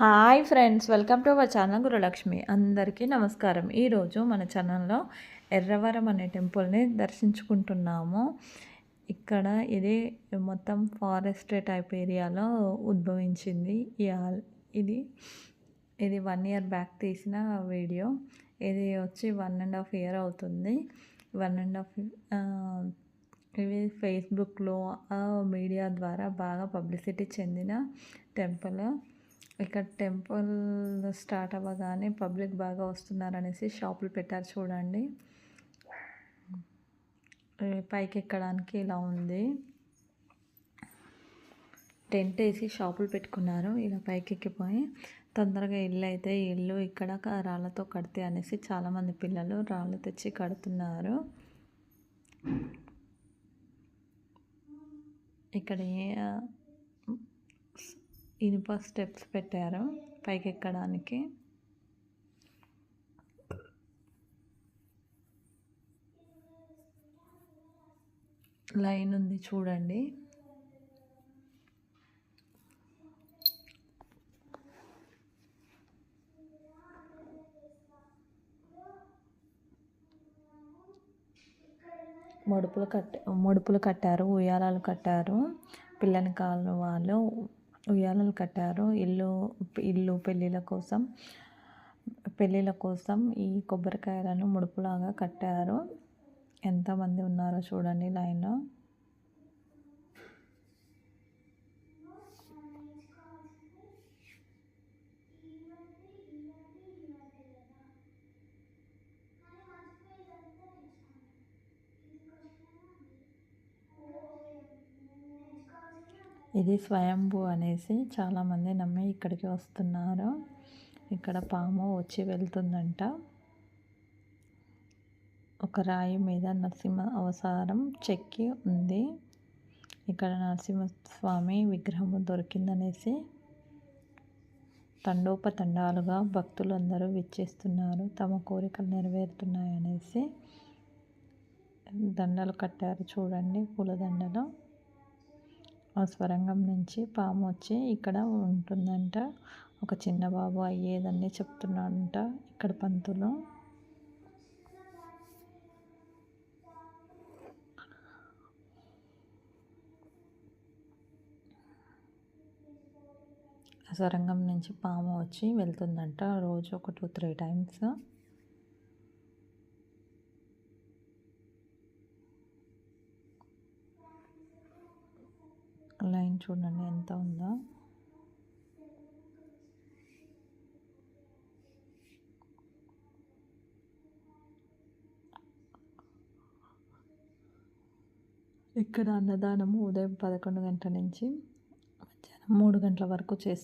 Hi friends welcome to our channel Gurulakshmi. అందరికీ నమస్కారం. ఈరోజు మన ఛానల్లో ఎర్రవరం అనే టెంపుల్ని దర్శించుకుంటున్నాము. ఇక్కడ ఇది మొత్తం ఫారెస్ట్ టైప్ ఏరియాలో ఉద్భవించింది. ఈ ఆల్ ఇది ఇది వన్ ఇయర్ బ్యాక్ తీసిన వీడియో. ఇది వచ్చి వన్ అండ్ హాఫ్ ఇయర్ అవుతుంది. వన్ అండ్ హాఫ్ ఇవి ఫేస్బుక్లో మీడియా ద్వారా బాగా పబ్లిసిటీ చెందిన టెంపుల్. ఇక్కడ టెంపుల్ స్టార్ట్ అవ్వగానే పబ్లిక్ బాగా వస్తున్నారనేసి షాపులు పెట్టారు చూడండి. పైకి ఎక్కడానికి ఇలా ఉంది. టెంట్ వేసి షాపులు పెట్టుకున్నారు. ఇలా పైకి ఎక్కిపోయి తొందరగా ఇల్లు అయితే ఇల్లు ఇక్కడ రాళ్ళతో కడితే అనేసి చాలామంది పిల్లలు రాళ్ళు తెచ్చి కడుతున్నారు. ఇక్కడ ఇనుప స్టెప్స్ పెట్టారు పైకి ఎక్కడానికి లైన్ ఉంది చూడండి. మడుపులు కట్ మడుపులు కట్టారు ఉయ్యాలాలు కట్టారు. పిల్లని కాళ్ళు వాళ్ళు ఉయ్యాలలు కట్టారు. ఇల్లు ఇల్లు పెళ్ళిళ్ళ కోసం పెళ్ళిళ్ళ కోసం ఈ కొబ్బరికాయలను ముడుపులాగా కట్టారు. ఎంతమంది ఉన్నారో చూడండి లైన్లో. ఇది స్వయంభూ అనేసి చాలామంది నమ్మి ఇక్కడికి వస్తున్నారు. ఇక్కడ పాము వచ్చి వెళ్తుందంట. ఒక రాయి మీద నరసింహ అవసరం చెక్కి ఉంది. ఇక్కడ నరసింహస్వామి విగ్రహం దొరికిందనేసి తండోపతండాలుగా భక్తులు అందరూ విచ్చేస్తున్నారు. తమ కోరికలు నెరవేరుతున్నాయనేసి దండలు కట్టారు చూడండి పూలదండలు. ఆ స్వరంగం నుంచి పాము వచ్చి ఇక్కడ ఉంటుందంట. ఒక చిన్న బాబు అయ్యేదని చెప్తున్నాడంట ఇక్కడ పంతులు. సొరంగం నుంచి పాము వచ్చి వెళ్తుందంట రోజు ఒక టూ త్రీ టైమ్స్. లైన్ చూడండి ఎంత ఉందో. ఇక్కడ అన్నదానము ఉదయం పదకొండు గంటల నుంచి మధ్యాహ్నం మూడు గంటల వరకు చేస్తారు